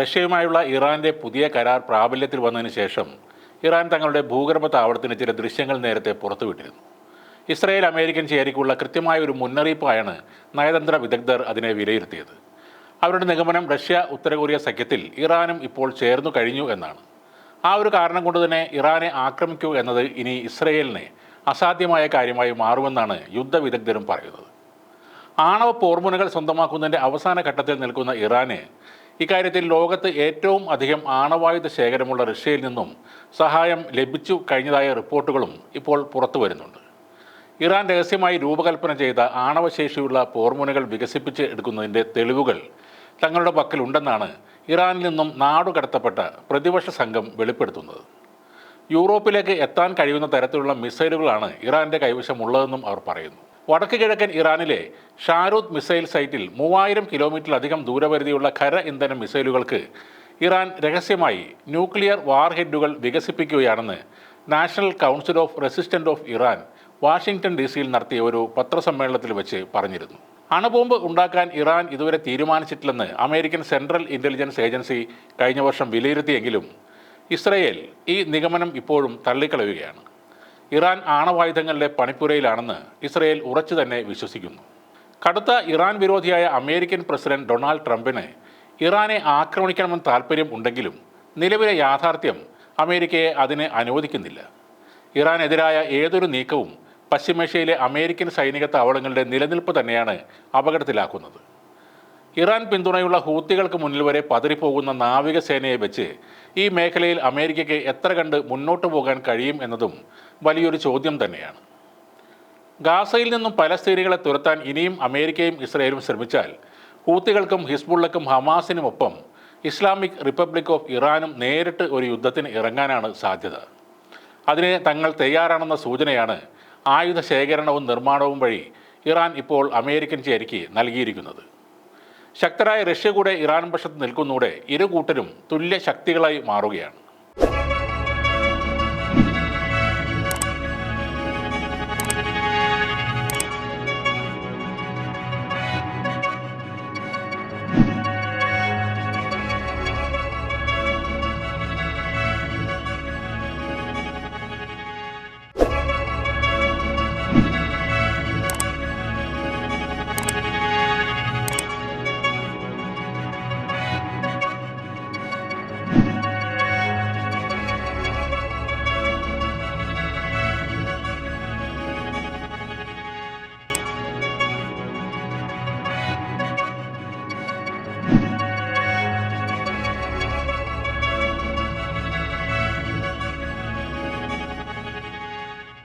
റഷ്യയുമായുള്ള ഇറാന്റെ പുതിയ കരാർ പ്രാബല്യത്തിൽ വന്നതിന് ശേഷം ഇറാൻ തങ്ങളുടെ ഭൂഗർഭ താവളത്തിന് ചില ദൃശ്യങ്ങൾ നേരത്തെ പുറത്തുവിട്ടിരുന്നു. ഇസ്രായേൽ അമേരിക്കൻ ചേരിക്കുള്ള കൃത്യമായ ഒരു മുന്നറിയിപ്പായാണ് നയതന്ത്ര വിദഗ്ധർ അതിനെ വിലയിരുത്തിയത്. അവരുടെ നിഗമനം റഷ്യ ഉത്തര കൊറിയ സഖ്യത്തിൽ ഇറാനും ഇപ്പോൾ ചേർന്നു കഴിഞ്ഞു എന്നാണ്. ആ ഒരു കാരണം കൊണ്ട് തന്നെ ഇറാനെ ആക്രമിക്കൂ എന്നത് ഇനി ഇസ്രയേലിനെ അസാധ്യമായ കാര്യമായി മാറുമെന്നാണ് യുദ്ധ വിദഗ്ധരും പറയുന്നത്. ആണവ പോർമുനകൾ സ്വന്തമാക്കുന്നതിന്റെ അവസാന ഘട്ടത്തിൽ നിൽക്കുന്ന ഇറാന് ഇക്കാര്യത്തിൽ ലോകത്ത് ഏറ്റവും അധികം ആണവായുധ ശേഖരമുള്ള റഷ്യയിൽ നിന്നും സഹായം ലഭിച്ചു കഴിഞ്ഞതായ റിപ്പോർട്ടുകളും ഇപ്പോൾ പുറത്തു വരുന്നുണ്ട്. ഇറാൻ രഹസ്യമായി രൂപകൽപ്പന ചെയ്ത ആണവശേഷിയുള്ള പോർമുനകൾ വികസിപ്പിച്ച് എടുക്കുന്നതിന്റെ തെളിവുകൾ തങ്ങളുടെ പക്കലുണ്ടെന്നാണ് ഇറാനിൽ നിന്നും നാടുകടത്തപ്പെട്ട പ്രതിപക്ഷ സംഘം വെളിപ്പെടുത്തുന്നത്. യൂറോപ്പിലേക്ക് എത്താൻ കഴിയുന്ന തരത്തിലുള്ള മിസൈലുകളാണ് ഇറാന്റെ കൈവശമുള്ളതെന്നും അവർ പറയുന്നു. വടക്ക് കിഴക്കൻ ഇറാനിലെ ഷാരൂദ് മിസൈൽ സൈറ്റിൽ മൂവായിരം കിലോമീറ്ററിലധികം ദൂരപരിധിയുള്ള ഖര ഇന്ധന മിസൈലുകൾക്ക് ഇറാൻ രഹസ്യമായി ന്യൂക്ലിയർ വാർഹെഡുകൾ വികസിപ്പിക്കുകയാണെന്ന് national council of resistant of Iran Washington D സിയിൽ നടത്തിയ ഒരു പത്രസമ്മേളനത്തിൽ വെച്ച് പറഞ്ഞിരുന്നു. അണുബോംബ് ഉണ്ടാക്കാൻ ഇറാൻ ഇതുവരെ തീരുമാനിച്ചിട്ടില്ലെന്ന് അമേരിക്കൻ സെൻട്രൽ ഇന്റലിജൻസ് ഏജൻസി കഴിഞ്ഞ വർഷം വിലയിരുത്തിയെങ്കിലും ഇസ്രയേൽ ഈ നിഗമനം ഇപ്പോഴും തള്ളിക്കളയുകയാണ്. ഇറാൻ ആണവായുധങ്ങളുടെ പണിപ്പുരയിലാണെന്ന് ഇസ്രയേൽ ഉറച്ചു തന്നെ വിശ്വസിക്കുന്നു. കടുത്ത ഇറാൻ വിരോധിയായ അമേരിക്കൻ പ്രസിഡന്റ് ഡൊണാൾഡ് ട്രംപിന് ഇറാനെ ആക്രമിക്കണമെന്ന് താൽപ്പര്യം ഉണ്ടെങ്കിലും നിലവിലെ യാഥാർത്ഥ്യം അമേരിക്കയെ അതിന് അനുവദിക്കുന്നില്ല. ഇറാനെതിരായ ഏതൊരു നീക്കവും പശ്ചിമേഷ്യയിലെ അമേരിക്കൻ സൈനിക താവളങ്ങളുടെ നിലനിൽപ്പ് തന്നെയാണ് അപകടത്തിലാക്കുന്നത്. ഇറാൻ പിന്തുണയുള്ള ഹൂത്തികൾക്ക് മുന്നിൽ വരെ പതറിപ്പോകുന്ന നാവികസേനയെ വെച്ച് ഈ മേഖലയിൽ അമേരിക്കയ്ക്ക് എത്ര കണ്ട് മുന്നോട്ട് പോകാൻ കഴിയും എന്നതും വലിയൊരു ചോദ്യം തന്നെയാണ്. ഗാസയിൽ നിന്നും പലസ്തീനികളെ തുരത്താൻ ഇനിയും അമേരിക്കയും ഇസ്രയേലും ശ്രമിച്ചാൽ ഹൂത്തികൾക്കും ഹിസ്ബുള്ളക്കും ഹമാസിനുമൊപ്പം ഇസ്ലാമിക് റിപ്പബ്ലിക് ഓഫ് ഇറാനും നേരിട്ട് ഒരു യുദ്ധത്തിന് ഇറങ്ങാനാണ് സാധ്യത. അതിന് തങ്ങൾ തയ്യാറാണെന്ന സൂചനയാണ് ആയുധ ശേഖരണവും നിർമ്മാണവും വഴി ഇറാൻ ഇപ്പോൾ അമേരിക്കൻ ചേരിക്ക് നൽകിയിരിക്കുന്നത്. ശക്തരായ റഷ്യ കൂടെ ഇറാൻ പക്ഷത്ത് നിൽക്കുന്നൂടെ ഇരു കൂട്ടരും തുല്യ ശക്തികളായി മാറുകയാണ്.